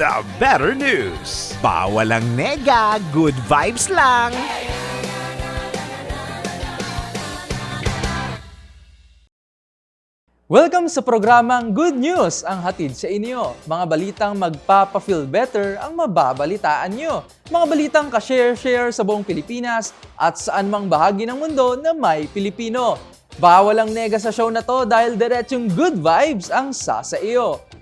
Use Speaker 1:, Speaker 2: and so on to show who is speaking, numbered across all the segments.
Speaker 1: The Better News. Bawal ang nega, good vibes lang.
Speaker 2: Welcome sa programang Good News ang hatid sa inyo. Mga balitang magpapa-feel better ang mababalitaan nyo. Mga balitang ka-share-share sa buong Pilipinas at saan mang bahagi ng mundo na may Pilipino. Bawal ang nega sa show na to dahil diretsong good vibes ang sasa iyo.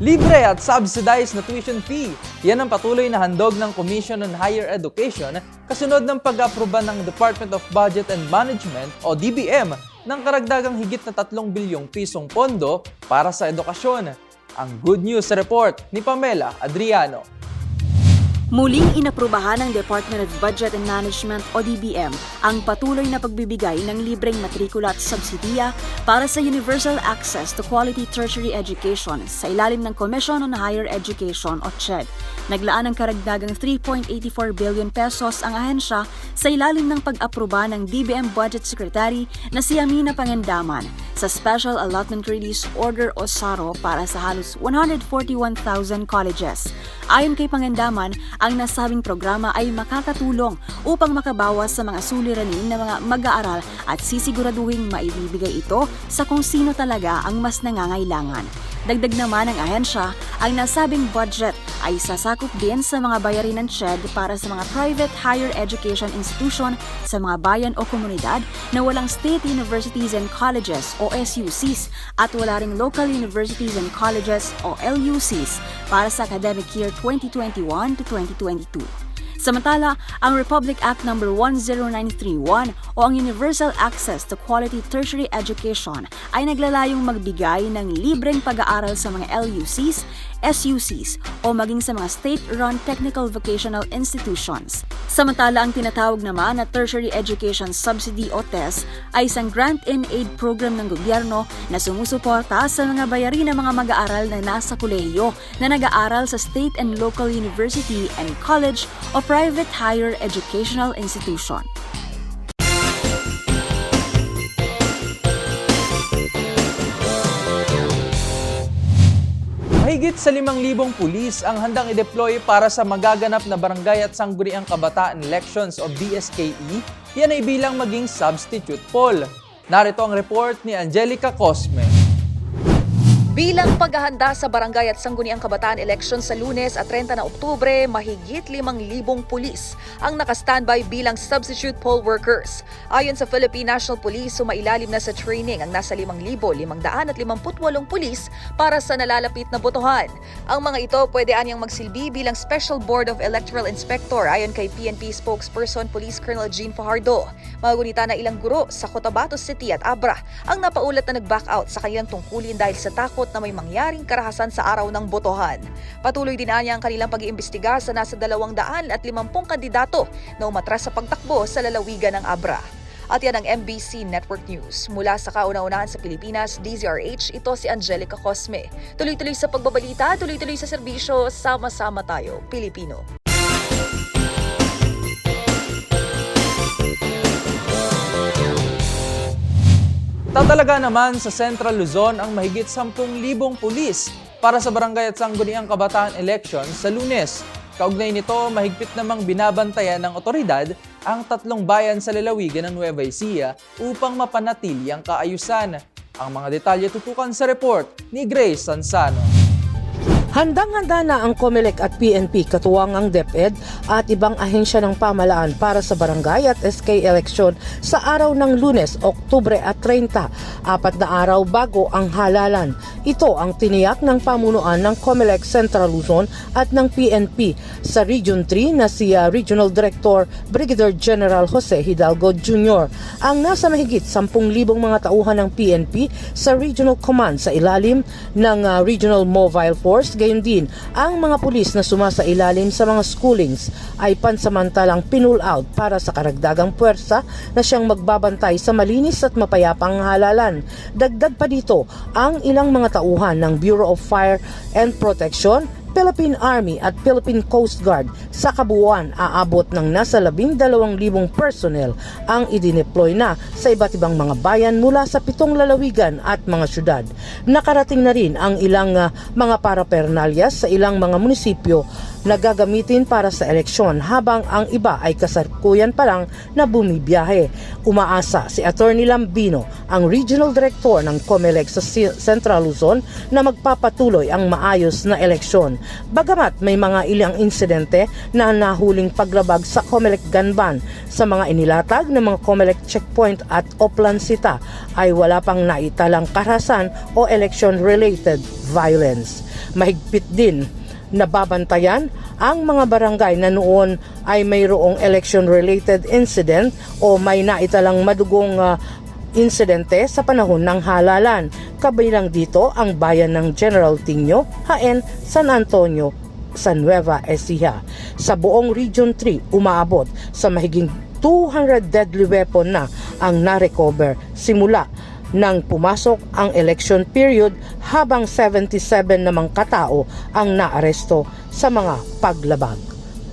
Speaker 2: Libre at subsidized na tuition fee. Yan ang patuloy na handog ng Commission on Higher Education kasunod ng pag-aproba ng Department of Budget and Management o DBM ng karagdagang higit na 3 bilyong pisong pondo para sa edukasyon. Ang Good News Report ni Pamela Adriano.
Speaker 3: Muling inaprubahan ng Department of Budget and Management o DBM ang patuloy na pagbibigay ng libreng matrikula at subsidiya para sa Universal Access to Quality Tertiary Education sa ilalim ng Commission on Higher Education o CHED. Naglaan ng karagdagang 3.84 billion pesos ang ahensya sa ilalim ng pag-aproba ng DBM Budget Secretary na si Amina Pangandaman sa Special Allotment Release Order o SARO para sa halos 141,000 colleges. Ayon kay Pangandaman, ang nasabing programa ay makakatulong upang makabawas sa mga suliranin ng mga mag-aaral at sisiguraduhing maibibigay ito sa kung sino talaga ang mas nangangailangan. Dagdag naman ng ahensya, ang nasabing budget ay sasakop din sa mga bayarin ng CHED para sa mga private higher education institution sa mga bayan o komunidad na walang state universities and colleges o SUCs at wala ring local universities and colleges o LUCs para sa academic year 2021 to 2022. Samantala, ang Republic Act No. 10931 o ang Universal Access to Quality Tertiary Education ay naglalayong magbigay ng libreng pag-aaral sa mga LUCs, SUCs o maging sa mga state-run technical vocational institutions. Samantala, ang tinatawag naman na Tertiary Education Subsidy o TES ay isang grant-in-aid program ng gobyerno na sumusuporta sa mga bayarin ng mga mag-aaral na nasa kolehiyo na nag-aaral sa state and local university and college o private higher educational institution.
Speaker 2: Mahigit sa 5,000 pulis ang handang i-deploy para sa magaganap na barangay at sangguniang kabataan elections o BSKE, yan ay bilang maging substitute poll. Narito ang report ni Angelica Cosme.
Speaker 4: Bilang paghahanda sa barangay at sangguniang kabataan election sa lunes at 30 na Oktubre, mahigit 5,000 pulis ang nakastandby bilang substitute poll workers. Ayon sa Philippine National Police, sumailalim na sa training ang nasa 5,558 pulis para sa nalalapit na botohan. Ang mga ito pwede anyang magsilbi bilang Special Board of Electoral Inspector ayon kay PNP spokesperson Police Colonel Jean Fajardo. Magunita na ilang guro sa Cotabato City at Abra ang napaulat na nag-back out sa kanilang tungkulin dahil sa takot na may mangyaring karahasan sa araw ng botohan. Patuloy din anya ang kanilang pag-iimbestiga sa nasa 250 kandidato na umatras sa pagtakbo sa lalawigan ng Abra. At yan ang MBC Network News. Mula sa kauna-unahan sa Pilipinas, DZRH, ito si Angelica Cosme. Tuloy-tuloy sa pagbabalita, tuloy-tuloy sa serbisyo, sama-sama tayo, Pilipino.
Speaker 2: Tatalaga naman sa Central Luzon ang mahigit 10,000 pulis para sa barangay at sangguniang kabataan election sa lunes. Kaugnay nito, mahigpit namang binabantayan ng otoridad ang tatlong bayan sa lalawigan ng Nueva Ecija upang mapanatili ang kaayusan. Ang mga detalye tutukan sa report ni Grace Sansano.
Speaker 5: Handang-handa na ang COMELEC at PNP katuwang ang DepEd at ibang ahensya ng pamalaan para sa barangay at SK election sa araw ng lunes, Oktubre at 30, apat na araw bago ang halalan. Ito ang tiniyak ng pamunuan ng COMELEC Central Luzon at ng PNP sa Region 3 na si uh, Regional Director Brigadier General Jose Hidalgo Jr. Ang nasa mahigit 10,000 mga tauhan ng PNP sa Regional Command sa ilalim ng uh, Regional Mobile Force gayon din ang mga pulis na sumasa ilalim sa mga schoolings ay pansamantalang pinull out para sa karagdagang puwersa na siyang magbabantay sa malinis at mapayapang halalan. Dagdag pa dito ang ilang mga tauhan ng Bureau of Fire and Protection Philippine Army at Philippine Coast Guard sa kabuuan aabot ng nasa 12,000 personnel ang idineploy na sa iba't ibang mga bayan mula sa pitong lalawigan at mga syudad. Nakarating na rin ang ilang ah, mga parapernalyas sa ilang mga munisipyo na gagamitin para sa eleksyon habang ang iba ay kasalukuyan pa lang na bumibiyahe. Umaasa si Attorney Lambino, ang Regional Director ng COMELEC sa Central Luzon na magpapatuloy ang maayos na eleksyon. Bagamat may mga ilang insidente na nahuling paglabag sa COMELEC Ganban sa mga inilatag ng mga COMELEC checkpoint at Oplan Sita ay wala pang naitalang karahasan o election-related violence. Mahigpit din nababantayan ang mga barangay na noon ay mayroong election-related incident o may naitalang madugong ah, insidente sa panahon ng halalan. Kabilang dito ang bayan ng General Tinio, Haen, San Antonio, sa Nueva Ecija. Sa buong Region 3, umaabot sa mahiging 200 deadly weapon na ang na-recover simula nang pumasok ang election period habang 77 namang katao ang naaresto sa mga paglabag.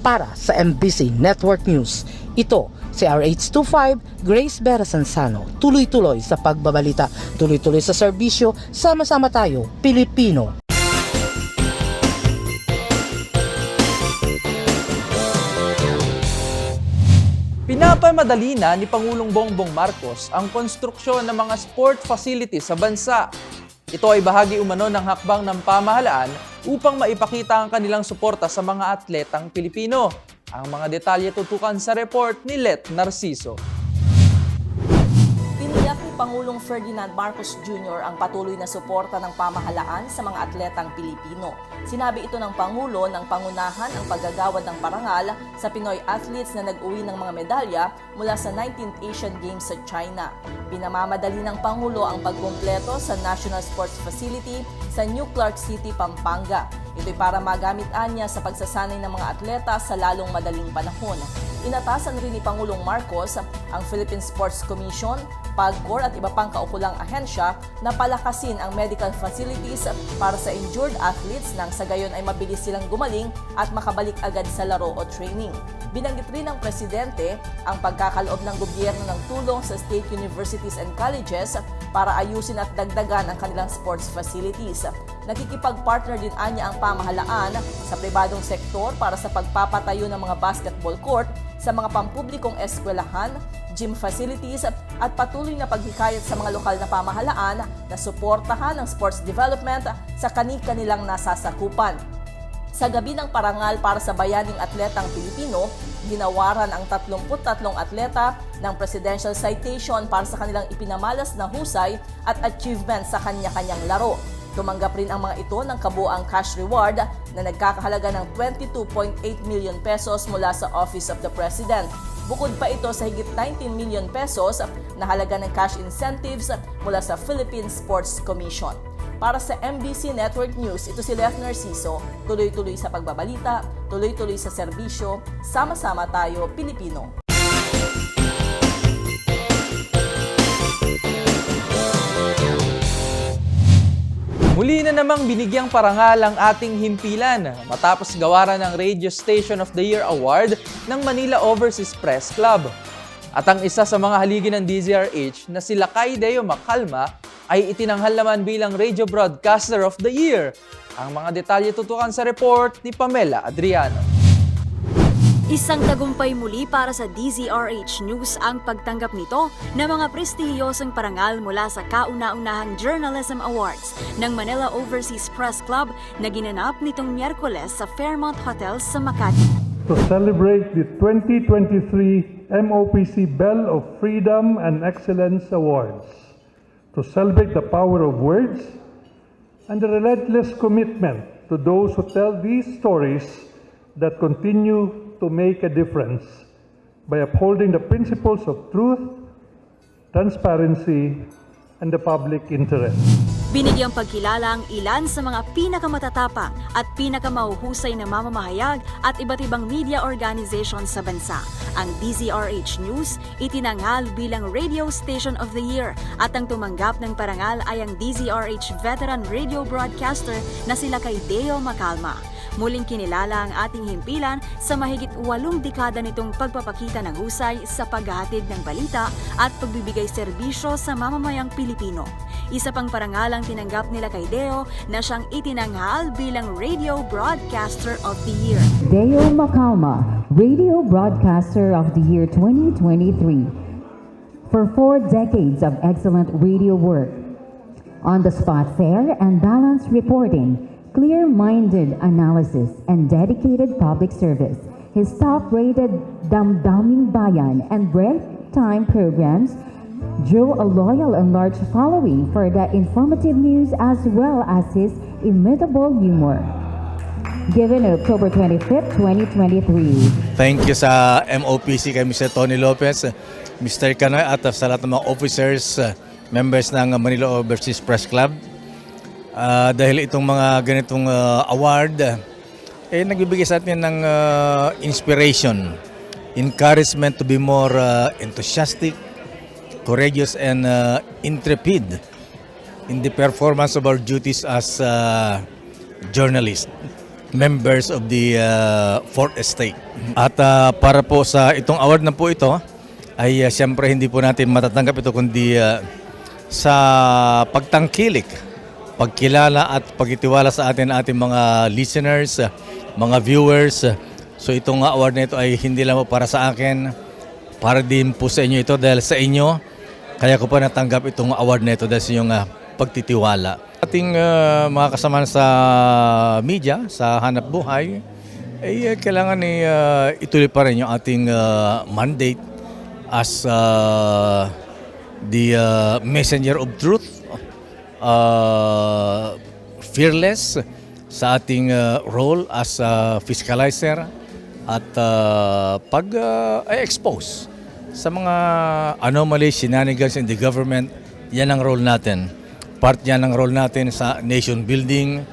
Speaker 5: Para sa MBC Network News, ito si RH25 Grace Berasansano. Tuloy-tuloy sa pagbabalita, tuloy-tuloy sa serbisyo, sama-sama tayo, Pilipino.
Speaker 2: Pinapamadali na ni Pangulong Bongbong Marcos ang konstruksyon ng mga sport facilities sa bansa. Ito ay bahagi umano ng hakbang ng pamahalaan upang maipakita ang kanilang suporta sa mga atletang Pilipino. Ang mga detalye tutukan sa report ni Let Narciso.
Speaker 6: Pangulong Ferdinand Marcos Jr. ang patuloy na suporta ng pamahalaan sa mga atletang Pilipino. Sinabi ito ng Pangulo ng pangunahan ang paggagawad ng parangal sa Pinoy athletes na nag-uwi ng mga medalya mula sa 19th Asian Games sa China. Pinamamadali ng Pangulo ang pagkumpleto sa National Sports Facility sa New Clark City, Pampanga. Ito'y para magamit anya sa pagsasanay ng mga atleta sa lalong madaling panahon. Inatasan rin ni Pangulong Marcos ang Philippine Sports Commission, PAGCOR at iba pang kaukulang ahensya na palakasin ang medical facilities para sa injured athletes nang sa gayon ay mabilis silang gumaling at makabalik agad sa laro o training. Binanggit rin ng Presidente ang pagkakaloob ng gobyerno ng tulong sa state universities and colleges para ayusin at dagdagan ang kanilang sports facilities. Nakikipag-partner din anya ang pamahalaan sa pribadong sektor para sa pagpapatayo ng mga basketball court sa mga pampublikong eskwelahan, gym facilities at patuloy na paghikayat sa mga lokal na pamahalaan na suportahan ang sports development sa kani-kanilang nasasakupan. Sa gabi ng parangal para sa bayaning atletang Pilipino, ginawaran ang 33 atleta ng Presidential Citation para sa kanilang ipinamalas na husay at achievement sa kanya-kanyang laro. Tumanggap rin ang mga ito ng kabuang cash reward na nagkakahalaga ng 22.8 million pesos mula sa Office of the President. Bukod pa ito sa higit 19 million pesos na halaga ng cash incentives mula sa Philippine Sports Commission. Para sa MBC Network News, ito si Lef Narciso. Tuloy-tuloy sa pagbabalita, tuloy-tuloy sa serbisyo, sama-sama tayo, Pilipino.
Speaker 2: Muli na namang binigyang parangal ang ating himpilan matapos gawaran ng Radio Station of the Year Award ng Manila Overseas Press Club. At ang isa sa mga haligi ng DZRH na si Lakay Deo Macalma ay itinanghal naman bilang Radio Broadcaster of the Year. Ang mga detalye tutukan sa report ni Pamela Adriano.
Speaker 3: Isang tagumpay muli para sa DZRH News ang pagtanggap nito ng mga prestihiyosong parangal mula sa kauna-unahang Journalism Awards ng Manila Overseas Press Club na ginanap nitong Miyerkules sa Fairmont Hotel sa Makati.
Speaker 7: to celebrate the 2023 MOPC Bell of Freedom and Excellence Awards, to celebrate the power of words and the relentless commitment to those who tell these stories that continue to make a difference by upholding the principles of truth, transparency, and the public interest.
Speaker 3: Binigyang pagkilala ang ilan sa mga pinakamatatapang at pinakamahuhusay na mamamahayag at iba't ibang media organizations sa bansa. Ang DZRH News itinanghal bilang Radio Station of the Year at ang tumanggap ng parangal ay ang DZRH veteran radio broadcaster na sila kay Deo Macalma. Muling kinilala ang ating himpilan sa mahigit walong dekada nitong pagpapakita ng husay sa paghahatid ng balita at pagbibigay serbisyo sa mamamayang Pilipino. Isa pang parangalang tinanggap nila kay Deo na siyang itinanghal bilang Radio Broadcaster of the Year.
Speaker 8: Deo Macalma, Radio Broadcaster of the Year 2023. For four decades of excellent radio work, on the spot fair and balanced reporting, clear minded analysis, and dedicated public service, his top rated Damdaming Bayan and Break Time programs drew a loyal and large following for the informative news as well as his imitable humor. Given October 25, 2023.
Speaker 9: Thank you sa MOPC kay Mr. Tony Lopez, Mr. Canoy at sa lahat ng mga officers, members ng Manila Overseas Press Club. Ah, dahil itong mga ganitong uh, award, eh nagbibigay sa atin ng uh, inspiration, encouragement to be more uh, enthusiastic, courageous and uh, intrepid in the performance of our duties as uh, journalists, members of the uh, Fourth Estate. At uh, para po sa itong award na po ito, ay uh, siyempre hindi po natin matatanggap ito kundi uh, sa pagtangkilik, pagkilala at pagtitiwala sa atin ating mga listeners, mga viewers. So itong award na ito ay hindi lang para sa akin, para din po sa inyo ito dahil sa inyo, kaya ko pa natanggap itong award na ito dahil sa inyong uh, pagtitiwala. Ating uh, mga kasama sa media, sa hanap buhay, ay uh, kailangan ni uh, ituloy pa rin yung ating uh, mandate as uh, the uh, messenger of truth, uh, fearless sa ating uh, role as a fiscalizer at uh, pag uh, sa mga anomalies, shenanigans in the government, yan ang role natin. Part yan ng role natin sa nation building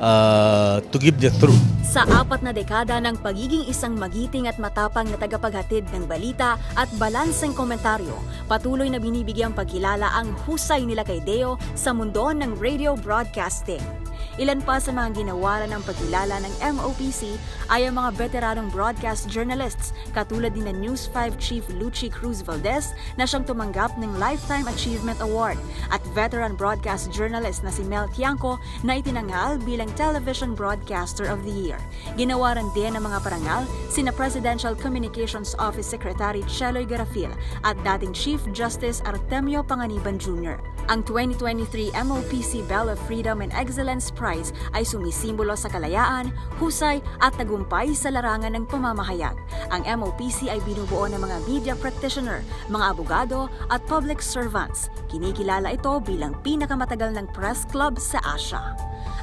Speaker 9: uh, to give the truth.
Speaker 3: Sa apat na dekada ng pagiging isang magiting at matapang na tagapaghatid ng balita at balanseng komentaryo, patuloy na binibigyang pagkilala ang husay nila kay Deo sa mundo ng radio broadcasting. Ilan pa sa mga ginawa ng pagkilala ng MOPC ay ang mga veteranong broadcast journalists katulad ni na News 5 Chief Luchi Cruz Valdez na siyang tumanggap ng Lifetime Achievement Award at veteran broadcast journalist na si Mel Tiangco na itinanghal bilang Television Broadcaster of the Year. Ginawaran din ng mga parangal sina Presidential Communications Office Secretary Cheloy Garafil at dating Chief Justice Artemio Panganiban Jr. Ang 2023 MOPC Bell of Freedom and Excellence Prize ay sumisimbolo sa kalayaan, husay at tagumpay sa larangan ng pamamahayag. Ang MOPC ay binubuo ng mga media practitioner, mga abogado at public servants. Kinikilala ito bilang pinakamatagal ng press club sa Asia.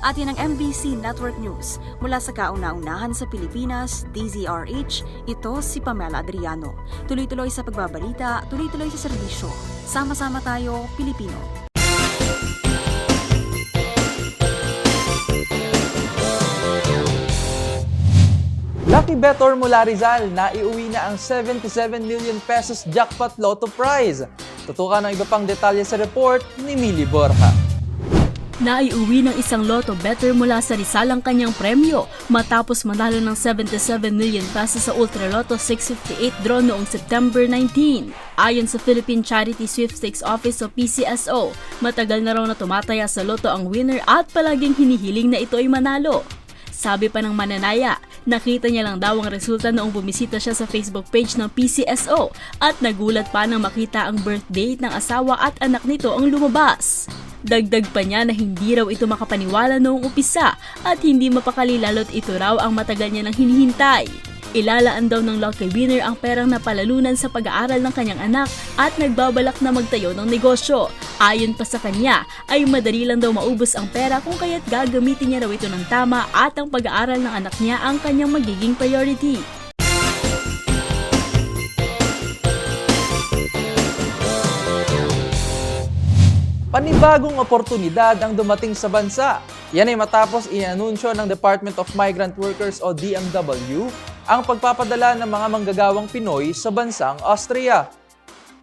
Speaker 3: At yan ang MBC Network News. Mula sa kauna-unahan sa Pilipinas, DZRH, ito si Pamela Adriano. Tuloy-tuloy sa pagbabalita, tuloy-tuloy sa serbisyo. Sama-sama tayo, Pilipino.
Speaker 2: Lucky Betor mula Rizal, naiuwi na ang 77 million pesos jackpot lotto prize. Tutukan ng iba pang detalye sa report ni Mili Borja.
Speaker 10: Naiuwi ng isang lotto better mula sa Rizal ang kanyang premyo matapos manalo ng 77 million pesos sa Ultra Lotto 658 draw noong September 19. Ayon sa Philippine Charity Sweepstakes Office o PCSO, matagal na raw na tumataya sa loto ang winner at palaging hinihiling na ito ay manalo. Sabi pa ng mananaya, Nakita niya lang daw ang resulta noong bumisita siya sa Facebook page ng PCSO at nagulat pa nang makita ang birth date ng asawa at anak nito ang lumabas. Dagdag pa niya na hindi raw ito makapaniwala noong upisa at hindi mapakali lalo't ito raw ang matagal niya nang hinihintay. Ilalaan daw ng lucky winner ang perang napalalunan sa pag-aaral ng kanyang anak at nagbabalak na magtayo ng negosyo. Ayon pa sa kanya, ay madali lang daw maubos ang pera kung kaya't gagamitin niya raw ito ng tama at ang pag-aaral ng anak niya ang kanyang magiging priority.
Speaker 2: Panibagong oportunidad ang dumating sa bansa. Yan ay matapos inanunsyo ng Department of Migrant Workers o DMW ang pagpapadala ng mga manggagawang Pinoy sa bansang Austria.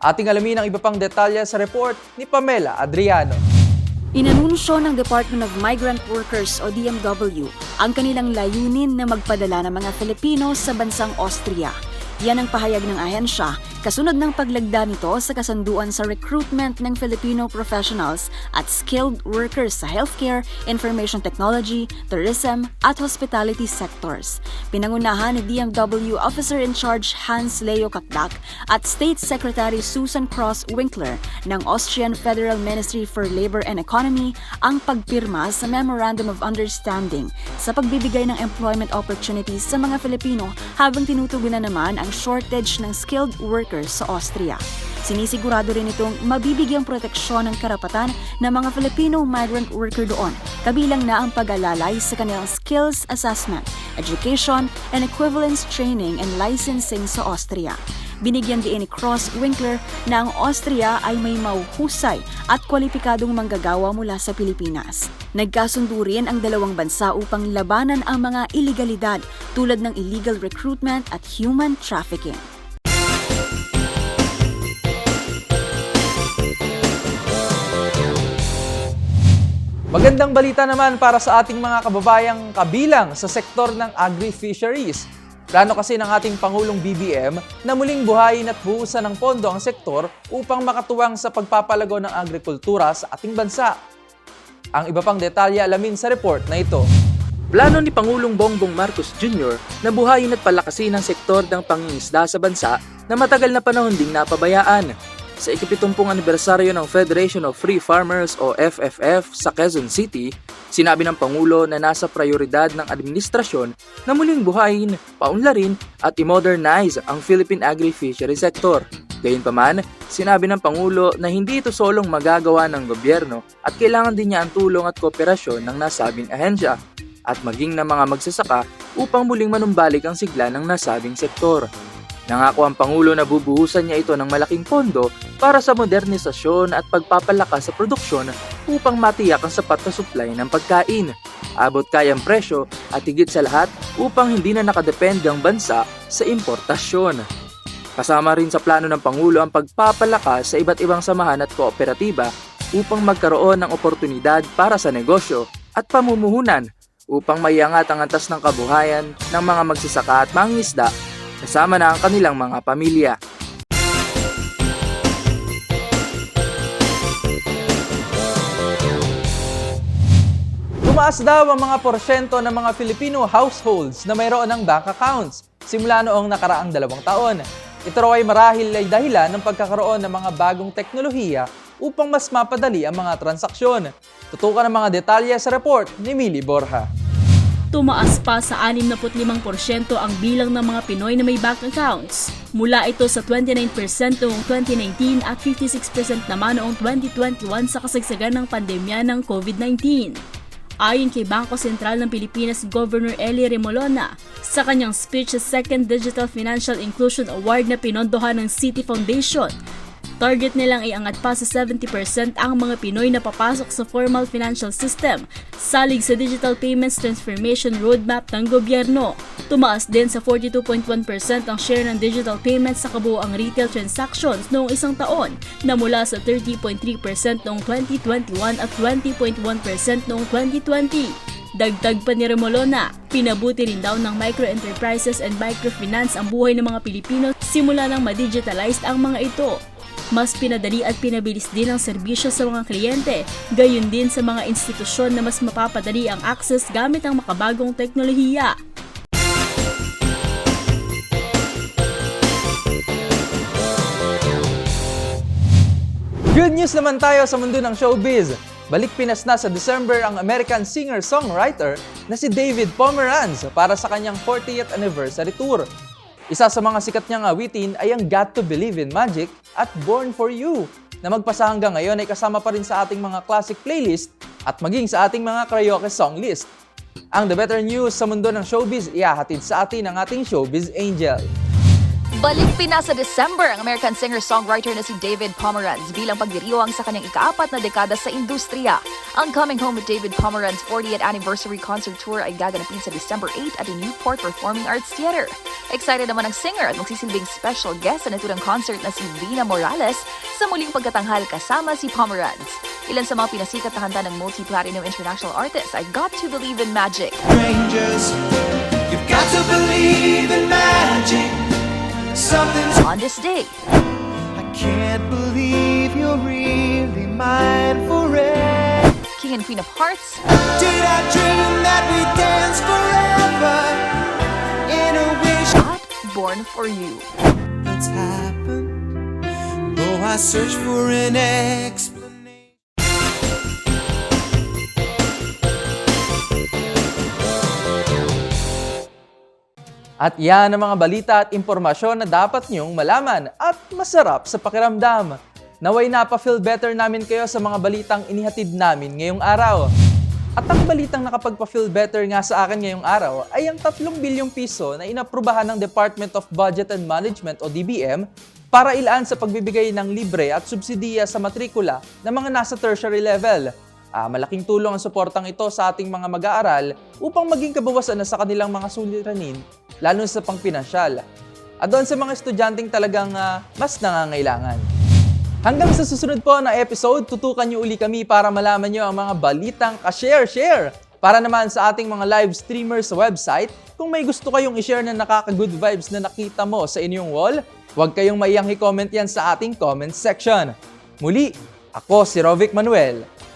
Speaker 2: Ating alamin ang iba pang detalye sa report ni Pamela Adriano.
Speaker 3: Inanunsyo ng Department of Migrant Workers o DMW ang kanilang layunin na magpadala ng mga Filipino sa bansang Austria. Yan ang pahayag ng ahensya kasunod ng paglagda nito sa kasunduan sa recruitment ng Filipino professionals at skilled workers sa healthcare, information technology, tourism at hospitality sectors. Pinangunahan ni DMW Officer in Charge Hans Leo Kakdak at State Secretary Susan Cross Winkler ng Austrian Federal Ministry for Labor and Economy ang pagpirma sa Memorandum of Understanding sa pagbibigay ng employment opportunities sa mga Filipino habang tinutugunan naman ang shortage ng skilled workers sa Austria. Sinisigurado rin itong mabibigyang proteksyon ng karapatan ng mga Filipino migrant worker doon, kabilang na ang pag-alalay sa kanilang skills assessment, education, and equivalence training and licensing sa Austria. Binigyan din ni Cross Winkler na ang Austria ay may mauhusay at kwalipikadong manggagawa mula sa Pilipinas. Nagkasundo rin ang dalawang bansa upang labanan ang mga ilegalidad tulad ng illegal recruitment at human trafficking.
Speaker 2: Magandang balita naman para sa ating mga kababayang kabilang sa sektor ng agri-fisheries. Plano kasi ng ating Pangulong BBM na muling buhayin at buhusan ng pondo ang sektor upang makatuwang sa pagpapalago ng agrikultura sa ating bansa. Ang iba pang detalye alamin sa report na ito.
Speaker 11: Plano ni Pangulong Bongbong Marcos Jr. na buhayin at palakasin ang sektor ng pangingisda sa bansa na matagal na panahon ding napabayaan. Sa ikapitumpung anibersaryo ng Federation of Free Farmers o FFF sa Quezon City, sinabi ng Pangulo na nasa prioridad ng administrasyon na muling buhayin, paunlarin at i-modernize ang Philippine agri-fishery sector. Gayunpaman, sinabi ng Pangulo na hindi ito solong magagawa ng gobyerno at kailangan din niya ang tulong at kooperasyon ng nasabing ahensya at maging ng mga magsasaka upang muling manumbalik ang sigla ng nasabing sektor. Nangako ang Pangulo na bubuhusan niya ito ng malaking pondo para sa modernisasyon at pagpapalakas sa produksyon upang matiyak ang sapat na supply ng pagkain, abot kayang presyo at higit sa lahat upang hindi na nakadepende ang bansa sa importasyon. Kasama rin sa plano ng Pangulo ang pagpapalakas sa iba't ibang samahan at kooperatiba upang magkaroon ng oportunidad para sa negosyo at pamumuhunan upang maiangat ang antas ng kabuhayan ng mga magsasaka at mangingisda kasama na ang kanilang mga pamilya.
Speaker 2: Tumaas daw ang mga porsyento ng mga Filipino households na mayroon ng bank accounts simula noong nakaraang dalawang taon. Ito ay marahil ay dahilan ng pagkakaroon ng mga bagong teknolohiya upang mas mapadali ang mga transaksyon. Tutukan ang mga detalye sa report ni Mili Borja.
Speaker 10: Tumaas pa sa 65% ang bilang ng mga Pinoy na may bank accounts. Mula ito sa 29% noong 2019 at 56% naman noong 2021 sa kasagsagan ng pandemya ng COVID-19. Ayon kay Bangko Sentral ng Pilipinas Governor Eli Remolona, sa kanyang speech sa Second Digital Financial Inclusion Award na pinondohan ng City Foundation, Target nilang iangat pa sa 70% ang mga Pinoy na papasok sa formal financial system, salig sa Digital Payments Transformation Roadmap ng gobyerno. Tumaas din sa 42.1% ang share ng digital payments sa kabuoang retail transactions noong isang taon na mula sa 30.3% noong 2021 at 20.1% noong 2020. Dagdag pa ni Remolona, pinabuti rin daw ng microenterprises and microfinance ang buhay ng mga Pilipino simula nang ma-digitalized ang mga ito. Mas pinadali at pinabilis din ang serbisyo sa mga kliyente, gayon din sa mga institusyon na mas mapapadali ang access gamit ang makabagong teknolohiya.
Speaker 2: Good news naman tayo sa mundo ng showbiz. Balik Pinas na sa December ang American singer-songwriter na si David Pomeranz para sa kanyang 40th anniversary tour isa sa mga sikat niyang awitin ay ang Got to Believe in Magic at Born for You na magpasa hanggang ngayon ay kasama pa rin sa ating mga classic playlist at maging sa ating mga karaoke song list. Ang The Better News sa mundo ng showbiz ihahatid sa atin ng ating showbiz angel.
Speaker 4: Balik Pinas sa December ang American singer-songwriter na si David Pomeranz bilang pagdiriwang sa kanyang ikaapat na dekada sa industriya. Ang Coming Home with David Pomeranz 40th Anniversary Concert Tour ay gaganapin sa December 8 at the Newport Performing Arts Theater. Excited naman ang singer at magsisilbing special guest sa naturang concert na si Lina Morales sa muling pagkatanghal kasama si Pomeranz. Ilan sa mga pinasikat na kanta ng multi-platinum international artist ay Got to Believe in Magic,
Speaker 12: strangers. You've got to believe in magic. Something's
Speaker 4: On This Day,
Speaker 12: I can't believe you're really mine forever.
Speaker 4: King and Queen of Hearts,
Speaker 12: Did I dream that we dance forever in a wish?
Speaker 4: at Born for You.
Speaker 12: What's happened? Though I search for an explanation.
Speaker 2: At yan ang mga balita at impormasyon na dapat niyong malaman at masarap sa pakiramdam. Naway napafeel better namin kayo sa mga balitang inihatid namin ngayong araw. At ang balitang nakapagpa-feel better nga sa akin ngayong araw ay ang 3 bilyong piso na inaprubahan ng Department of Budget and Management o DBM para ilaan sa pagbibigay ng libre at subsidiya sa matrikula ng mga nasa tertiary level. Ah, malaking tulong ang suportang ito sa ating mga mag-aaral upang maging kabawasan na sa kanilang mga suliranin, lalo sa pangpinansyal. At doon sa mga estudyanteng talagang ah, mas nangangailangan. Hanggang sa susunod po na episode, tutukan niyo uli kami para malaman niyo ang mga balitang ka-share-share. Para naman sa ating mga live streamers sa website, kung may gusto kayong i-share na nakaka-good vibes na nakita mo sa inyong wall, huwag kayong maiyang i-comment yan sa ating comment section. Muli, ako si Rovic Manuel.